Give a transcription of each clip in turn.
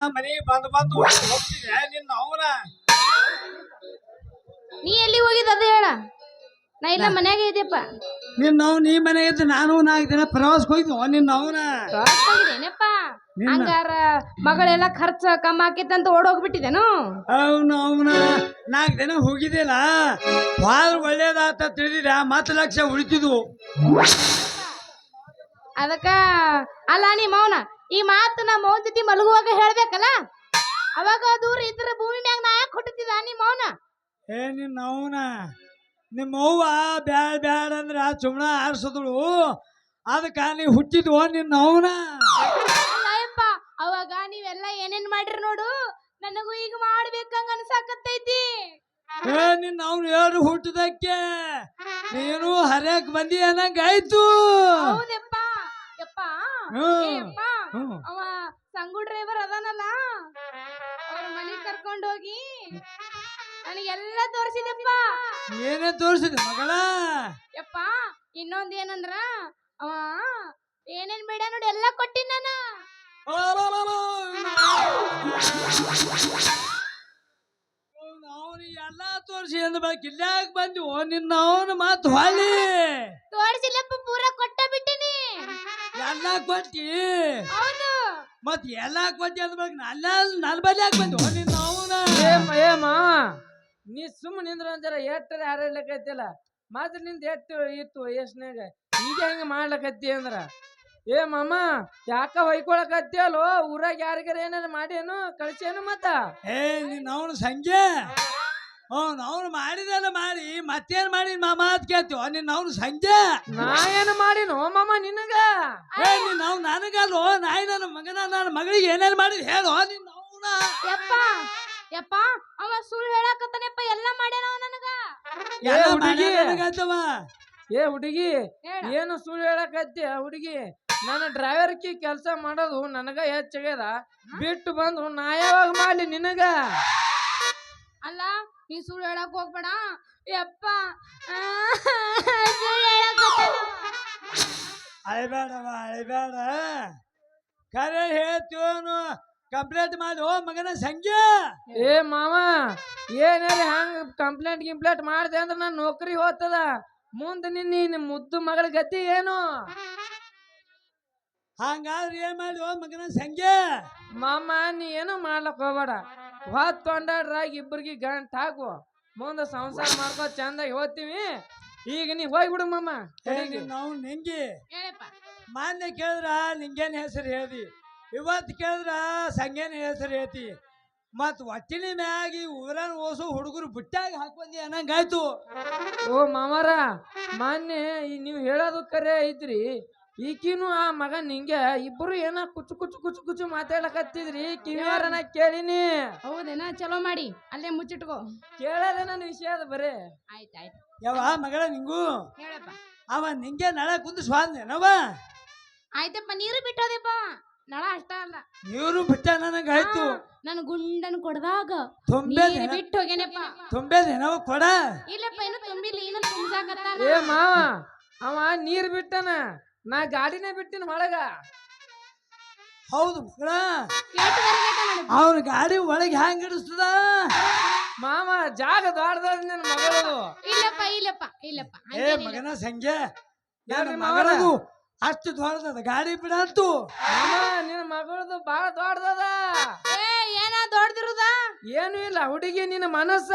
ಮನೆಗೆ ಬಂದು ಬಂದು ಹೋಗ್ತಿದ್ದೆ ನಿನ್ನ ಅವನ? ನೀ ಎಲ್ಲಿ ಹೋಗಿದ್ ಅದು ಹೇಳ. ನಾ ಇಲ್ಲ ಮನ್ಯಾಗ ಇದೆಯಪ್ಪ. ನಿನ್ನ ಅವ್ ನೀ ಮನೆಗೆ ಇದ್ದ ನಾನು ನಾಲ್ಕು ದಿನ ಪ್ರವಾಸಕ್ಕೆ ಹೋಗಿದ್ವು ನಿನ್ನ ಅವನ? ನಿನ್ನ ಹಂಗಾರ ಮಗಳೆಲ್ಲ ಖರ್ಚ ಕಮ್ಮ ಹಾಕಿತ್ತಂತ ಓಡೋಗ್ಬಿಟ್ಟಿದೇನು ಅವನು ಅವನ ನಾಲ್ಕು ದಿನ ಹೋಗಿದ್ದಿಲ್ಲ. ಭಾಳ ಒಳ್ಳೇದಾತ ತಿಳಿದಿಲ್ಲ ಮತ್ತೆ ಲಕ್ಷ ಉಳಿತಿದ್ವು. ಅದಕ್ಕ ಅಲ್ಲ ನೀ ಮೌನ ಈ ಮಾತು ನಮ್ಮ ಮೌನ್ ಜೊತೆ ಮಲಗುವಾಗ ಹೇಳ್ಬೇಕಲ್ಲ? ಅವಾಗ ದೂರ ಇದ್ರ ಭೂಮಿ ಮ್ಯಾಗ ನಾ ಯಾಕೆ ಹುಟ್ಟುತ್ತಿದ್ದ ನೀ ಮೌನ? ಏ ನಿನ್ನ ಅವನ ನಿಮ್ಮ ಅವ್ವ ಬ್ಯಾಡ ಬ್ಯಾಡ ಅಂದ್ರೆ ಆ ಸುಮ್ಮನೆ ಆರಿಸಿದಳು. ಅದಕ್ಕೆ ನೀ ಹುಟ್ಟಿದ್ವು ನಿನ್ನ ಅವನ ಅಲ್ಲ ಯಪ್ಪ ಅವಾಗ ನೀವೆಲ್ಲ ಏನೇನ್ ಮಾಡಿರಿ ನೋಡು? ನನಗೂ ಈಗ ಮಾಡ್ಬೇಕಂಗ ಅನ್ಸಾಕತ್ತೈತಿ. ಏ ನಿನ್ನ ಅವನು ಯಾರು ಹುಟ್ಟಿದಕ್ಕೆ? ನೀನು ಹರ್ಯಾಕ್ ಬಂದಿ ಅನ್ನಂಗಾಯ್ತು ಹೌದಪ್ಪ. ಯಪ್ಪ. ಹ್ಮ್. ಯಪ್ಪ ಹ್ಮ್. ಅವ ಸಂಗು ಡ್ರೈವರ್ ಅದಾನಲ್ಲ ಅವ್ರ ಮನೆ ಕರ್ಕೊಂಡು ಹೋಗಿ ನನಗೆಲ್ಲ ತೋರಿಸಿದಪ್ಪ ಏನೇ ತೋರಿಸಿದ ಮಗಳ? ಯಪ್ಪ ಇನ್ನೊಂದ್ ಏನಂದ್ರ ಅವ ಏನೇನ್ ಬೇಡ ನೋಡಿ ಎಲ್ಲ ಕೊಟ್ಟಿನ ನಾನು. ಅವನು ಎಲ್ಲ ತೋರಿಸಿ ಅಂದ ಬಳಕ ಇಲ್ಲಾಗ ಬಂದಿ ಓ ನಿನ್ನ ಅವನು ಮಾತು ಹೊಳ್ಳಿ ತೋರಿಸಿಲ್ಲಪ್ಪ ಪೂರ ಕೊಟ್ಟ ಎಲ್ಲ ಕೊಟ್ಟಿ? ಹೌದು. ಮತ್ ಎಲ್ಲ ಕೊಟ್ಟಿ ಅಂದ್ರೆ ನಲ್ಲ ಅಲ್ಲ ನನ್ನ ಬಲ್ಲಿ ಯಾಕೆ ಬಂದಿ ನಿನ್ನ ಅವನ ಏ ಮ- ಏ ಮಾವ ನೀ ಸುಮ್ಮನೆ ನಿಂದ್ರ ಒಂಥರ ಎಟ್ಟರ ಹಾರಲಿಕ್ಕೈತಿಲ್ಲ ಮಾತ್ರ ನಿಂದ ಎಟ್ಟು ಇತ್ತು ವಯಸ್ಸಿನಾಗ ಈಗ ಹೆಂಗ ಮಾಡ್ಲಕತ್ತಿ ಅಂದ್ರ? ಏ ಮಾಮ ಯಾಕ ಹೊಯ್ಕೊಳಕತ್ತಿಯಲ್ಲೋ? ಊರಾಗ ಯಾರಿಗಾರ ಏನಾರ ಮಾಡೇನು ಕಳ್ಸೇನು ಮತ್ತ? ಏ ನಿನ್ನ ಅವನು ಸಂಜೆ? ಅವ್ನು ಅವನು ಮಾಡಿದೆಲ್ಲ ಮಾಡಿ ಮತ್ತೇನ್ ಮಾಡಿ ಮಾಮ ಅದ್ ಕೇಳ್ತೀವ ನಿನ್ನ ಅವ್ನು ಸಂಜೆ? ನಾ ಏನು ಮಾಡಿನೋ ಮಾಮ ನಿನಗ? ಏ ನಿನ್ನ ಅವ್ನು ನನಗಲ್ಲೋ ನಾಯಿ ನನ್ನ ಮಗನ ನನ್ನ ಮಗಳಿಗೆ ಏನೇನ್ ಮಾಡಿದ್ ಹೇಳೋ? ನಿನ್ನ ಅವನ? ಯಪ್ಪ ಯಪ್ಪ ಅವ ಸುಳ್ಳು ಹೇಳಕತ್ತಾನಪ್ಪ ಎಲ್ಲ ಮಾಡ್ಯಾನ ಅವ ನನಗ? ಏ ಹುಡುಗಿ. ನನಗಂತವ? ಏ ಹುಡುಗಿ ಹೇಳ. ಏನು ಸುಳ್ಳು ಹೇಳಕತ್ತಿ? ಹುಡುಗಿ ನನ್ನ ಡ್ರೈವರ್ಕಿ ಕೆಲಸ ಮಾಡೋದು ನನಗ ಹೆಚ್ಚಾಗ್ಯದ. ಬಿಟ್ಟು ಬಂದು ನಾ ಯಾವಾಗ ಮಾಡ್ಲಿ ನಿನಗ? ಅಲ್ಲ ನೀ ಸುಳ್ಳು ಹೇಳಕ್ ಹೋಗ್ಬೇಡ. ಯಪ್ಪ. ಅಳಿಬೇಡವ ಅಳಿಬೇಡ. ಕರೆ ಹೇಳ್ತೀವನು. ಕಂಪ್ಲೇಂಟ್ ಮಾಡಿ ಓ ಮಗನ ಸಂಜೆ. ಏ ಮಾವ ಏನಾರ ಹಂಗ ಕಂಪ್ಲೇಂಟ್ ಗಿಂಪ್ಲೇಂಟ್ ಮಾಡಿದೆ ಅಂದ್ರೆ ನನ್ನ ನೌಕರಿ ಹೋಗ್ತದ. ಮುಂದೆ ನಿನ್ನ ನಿನ್ನ ಮುದ್ದು ಮಗಳ ಗತಿ ಏನು? ಹಂಗಾದ್ರೆ ಏನ್ ಮಾಡಿ ಓ ಮಗನ ಸಂಜೆ. ಮಾಮ ನೀ ಏನು ಮಾಡ್ಲಕ್ ಹೋಗ್ಬೇಡ. ಹೊತ್ತು ತೊಂಡಾಡ್ರಾಗ ಇಬ್ಬರಿಗೆ ಗಂಟ್ ಹಾಕು ಮುಂದೆ ಸಂಸಾರ ಮಾಡ್ಕೋ ಚಂದಾಗಿ ಹೋಗ್ತೀವಿ. ಈಗ ನೀ ಹೋಗ್ಬಿಡು ಮಮ್ಮ. ನಾವು ನಿಂಗಿ. ಹೇಳಪ್ಪ. ಮಾನ್ಯ ಕೇಳಿದ್ರ ನಿಂಗೇನ್ ಹೆಸರು ಹೇಳ್ದಿ? ಇವತ್ತು ಕೇಳಿದ್ರ ಸಂಗೇನ ಹೆಸರು ಹೇಳ್ತಿ? ಮತ್ ಒಟ್ಟಿನ ಮ್ಯಾಗಿ ಊರನ್ ಓಸು ಹುಡುಗರು ಬಿಟ್ಟಾಗಿ ಹಾಕೊಂಡಿ ಅನ್ನಂಗಾಯ್ತು. ಓ ಮಾಮಾರ ಮಾನ್ಯ ನೀವು ಹೇಳೋದು ಕರೆ ಐತ್ರಿ. ಈಕಿನು ಆ ಮಗ ನಿಂಗೆ ಇಬ್ರು ಏನ ಕುಚು ಕುಚು ಕುಚು ಕುಚು ಮಾತಾಡಕತ್ತಿದ್ರಿ ಕಿವಿಯಾರನ ಕೇಳಿನಿ. ಹೌದೇನ? ಚಲೋ ಮಾಡಿ ಅಲ್ಲೇ ಮುಚ್ಚಿಟ್ಕೋ. ಕೇಳದೇನ ನನ್ನ ವಿಷಯ ಅದ ಬರೇ. ಆಯ್ತಾಯ್ತು ಆಯ್ತು. ಯಾವ ಮಗಳ ನಿಂಗು. ಹೇಳಪ್ಪ. ಅವ ನಿಂಗೆ ನಳ ಕುಂದು ಸ್ವಾದ್ನೇನವ ಆಯ್ತಪ್ಪ ನೀರು ಬಿಟ್ಟೋದಪ್ಪ. ನಳ ಅಷ್ಟ ಅಲ್ಲ. ನೀರು ಬಿಟ್ಟ ನನಗಾಯ್ತು ನನ್ ಗುಂಡನ್ ಕೊಡ್ದಾಗ ತುಂಬೆದೇನ ನೀರು ಬಿಟ್ಟು ಹೋಗ್ಯಾನಪ್ಪ. ತುಂಬೆದೇನವ ಕೊಡ. ಇಲ್ಲಪ್ಪ ಏನು ತುಂಬಿಲ್ಲ ಏನು ತುಂಬಸಾಕತ್ತಾನ. ಏ ಮಾವ ಅವ ನೀರ್ ಬಿಟ್ಟನ. ನಾ ಗಾಡಿನೇ ಬಿಟ್ಟಿನ ಒಳಗ. ಹೌದು. ಅವನ ಗಾಡಿ ಒಳಗೆ ಹ್ಯಾಂಗ್ ಹಿಡಿಸ್ತದ? ಮಾಮ ಜಾಗ ದೊಡ್ಡದ ನಿನ್ನ ಮಗಳು. ಇಲ್ಲಪ್ಪ ಇಲ್ಲಪ್ಪ ಇಲ್ಲಪ್ಪ. ಏ ಮಗನ. ಮಗಳದು ಅಷ್ಟು ದೊಡ್ಡದ ಗಾಡಿ ಬಿಡಂತು ಮಾಮ ನಿನ್ನ ಮಗಳದು ಬಾಳ ದೊಡ್ಡದ. ಏ ಏನ ದೊಡ್ಡದಿರುದ? ಏನು ಇಲ್ಲ ಹುಡುಗಿ ನಿನ್ನ ಮನಸ್ಸ.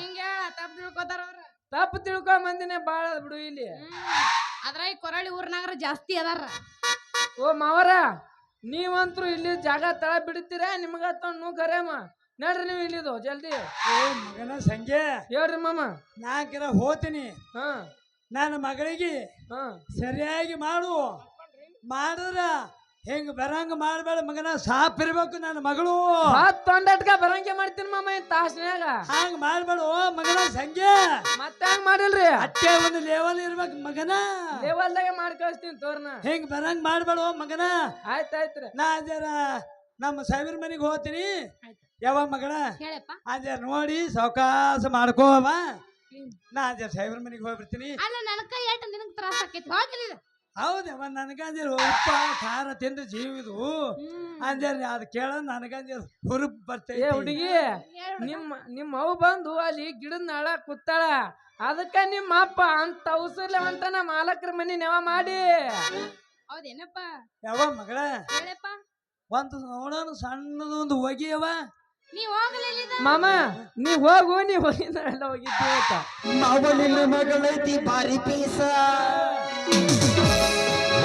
ಹಿಂಗ ತಪ್ಪು ತಿಳ್ಕೊತಾರ ಅವ್ರು. ತಪ್ಪು ತಿಳ್ಕೊಂಡ್ ಬಂದಿನೇ ಬಾಳ ಬಿಡು ಇಲ್ಲಿ. ಅದ್ರಾಗ ಕೊರಳಿ ಊರ್ನಾಗ್ರ ಜಾಸ್ತಿ ಅದಾರ. ಓ ಮಾವರ ನೀವಂತೂ ಇಲ್ಲಿ ಜಾಗ ತಳ ಬಿಡ್ತೀರ ನಿಮ್ಗ ತಣ್ಣು ಕರೆಯಮ್ಮ ನಡ್ರಿ ನೀವು ಇಲ್ಲಿದು ಜಲ್ದಿ. ಏ ಮಗನ ಸಂಜೆ ಹೇಳ್ರಿ ಮಾಮ. ನಾಲ್ಕರ ಹೋತೀನಿ. ಹ. ನನ್ನ ಮಗಳಿಗೆ ಹಾ. ಸರಿಯಾಗಿ ಮಾಡು. ಮಾಡಿದ್ರ ಹೆಂಗ್ ಬರಂಗ ಮಾಡಬೇಡ ಮಗನ ಸಾಪ್ ಇರ್ಬೇಕು ನನ್ನ ಮಗಳು. ಹತ್ತು ತೊಂಡಟ್ಕ ಬರಂಗೆ ಮಾಡ್ತೀನಿ ಮಾಮ ಈ ತಾಸ್ನ್ಯಾಗ. ಹಂಗ ಓ ಮಗನ ಸಂಜೆ. ಮತ್ತೆ ಹಂಗ್ ಮಾಡಿಲ್ರಿ? ಅಟ್ಟೆ ಒಂದು ಲೆವೆಲ್ ಇರ್ಬೇಕು ಮಗನ. ಲೆವೆಲ್ದಾಗೆ ಮಾಡಿ ಕಳಿಸ್ತೀನಿ ತೋರ್ನ. ಹೆಂಗ್ ಬರಂಗ್ ಓ ಮಗನ. ಆಯ್ತ್ ಆಯ್ತ್ರಿ ನಾ ಜರ ನಮ್ಮ ಸಾವಿರ ಮನೆಗೆ ಹೋಗ್ತೀನಿ. ಆಯ್ತು. ಯಾವ ಮಗಳ? ಹೇಳಪ್ಪ. ಅದ ನೋಡಿ ಸಾವಕಾಶ ಮಾಡ್ಕೋವ ನಾ ಜರ ಸಾವಿರ ಮನೆಗೆ ಹೋಗ್ಬಿಡ್ತೀನಿ. ಅಲ್ಲ ನನ್ನ ಕೈ ಏಟ ನಿನಗ್ ತ್ರಾಸ ಆಕೈತಿ ಹೋಗಿಲ್ಲ ಹೌದವ ನನಗಂದಿರು ಉಪ್ಪ ಖಾರ ತಿಂದು ಜೀವಿದು. ಅಂಜರ್ ಅದು ಕೇಳ ನನಗಂದಿರು ಹುರುಪ್ ಏ ಹುಡುಗಿ ನಿಮ್ಮ ನಿಮ್ಮ ಅವು ಬಂದು ಅಲ್ಲಿ ಗಿಡದ ನಾಳ ಕೂತಾಳ. ಅದಕ್ಕ ನಿಮ್ಮ ಅಪ್ಪ ಅಂತ ಔಸರ್ಲೆ ಅಂತ ನಮ್ಮ ಮಾಲಕ್ರ ಮನಿ ನೆವ ಮಾಡಿ. ಹೌದೇನಪ್ಪ? ಯಾವ ಮಗಳ? ಹೇಳಪ್ಪ. ಒಂದು ನೋಡೋಣ ಸಣ್ಣದೊಂದು ಹೊಗೆ ಅವ ಹೋಗಲಿಲ್ಲ ಮಾಮ ನೀ ಹೋಗು ನೀ ಹೋಗಿದ್ದ ಎಲ್ಲ ಹೋಗಿದ್ದೀವಿ ಮಗಳೈತಿ ಬಾರಿ ಪೀಸ.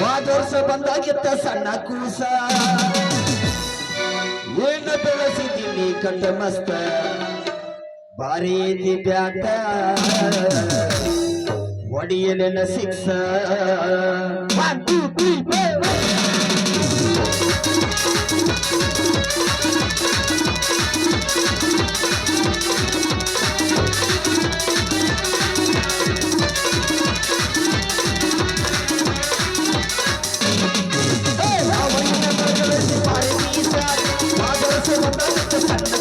ವರ್ಷ ಬಂದಾಗಿತ್ತ ಸಣ್ಣ ಕೂಸ. ಏನ ಬೆಳೆಸಿದ್ದೀನಿ ಕಂಡ ಮಸ್ತ. ಬಾರಿ ಬ್ಯಾಟ. ಒಡಿಯಲೆನ ಸಿಕ್ಸ. 这是，这。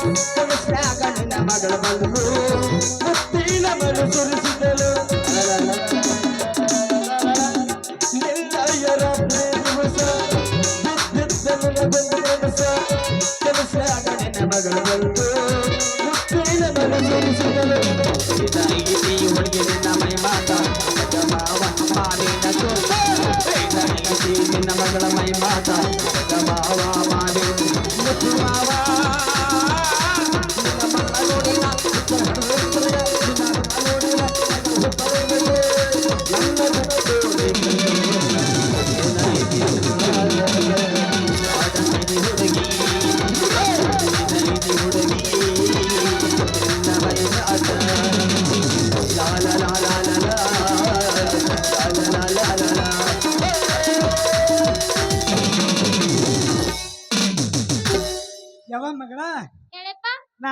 ಕಮಿಷ್ಯಾಗಣ್ಣಿನ ಮಗಳ ಬಂದು ಮುತ್ತಿನ ಬಲು ಸುರಿಸಿದಳು ನಿನ್ನಯ್ಯರ ಪ್ರೇಮಿಸ ಬಿದ್ದಿದ್ದಲು ಬಂದು ಮನಸ ಕಮಿಷ್ಯಾಗಣ್ಣಿನ ಮಗಳ ಬಂದು ಮುತ್ತಿನ ಬಲು ಸುರಿಸಿದಳು ಇದಾಗಿದೆ ಹುಡುಗಿ ನಿನ್ನ ಮೈ ಮಾತ ಮಾವಿನ ಚೋಟ ಇದಾಗಿದೆ ನಿನ್ನ ಮಗಳ ಮೈ ಮಾತ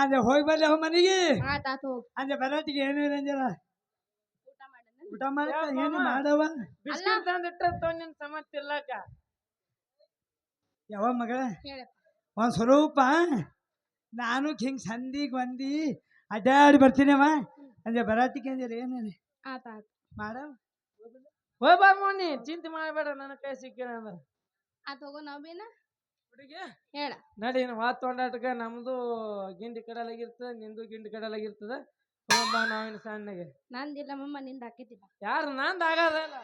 ಅಂಜ ಹೋಗಿ ಬರ್ಲಿ ಹೋ ಮನೆಗೆ? ಆತಾತು ಅಂದೆ ಬರತ್ತಿಗೆ ಏನು ಇಲ್ಲ ಊಟ ಮಾಡ ಏನು ಮಾಡವ? ಬಿಸ್ಕಿಟ್ ತಂದಿಟ್ಟ ನಿನ್ ಸಮಸ್ಯೆ ಯಾವ ಮಗಳ? ಒಂದ್ ಸ್ವರೂಪ ನಾನು ಹಿಂಗ್ ಸಂದಿಗ್ ಬಂದಿ ಅಡ್ಡಾಡಿ ಬರ್ತೀನವ ಅಂದ್ರೆ ಬರಾತಿಗೆ ಅಂದ್ರೆ ಏನೇನೆ? ಮಾಡ. ಹೋಗ್ಬಾರ ಮೋನಿ ಚಿಂತೆ ಮಾಡಬೇಡ ನನ್ನ ಕೈ ಸಿಕ್ಕಿಲ್ಲ ಅಂದ್ರೆ. ಆತ ಹೋಗೋ ನಾವೇನ ಹೇಳ. ನಡಿ ವಾತ್ ತೊಂಡಾಟಕ ನಮ್ದು ಗಿಂಡಿ ಕಡಲಾಗಿರ್ತದ ನಿಂದು ಗಿಂಡಿ ಕಡಲಾಗಿರ್ತದ. ಹೋಗಂಬ ನಾವಿನ ಸಣ್ಣಗೆ. ನಂದಿಲ್ಲ ಮಮ್ಮ ನಿಂದ ಆಕೈತಿ ಯಾರು ನಂದು ಆಗದಲ್ಲ.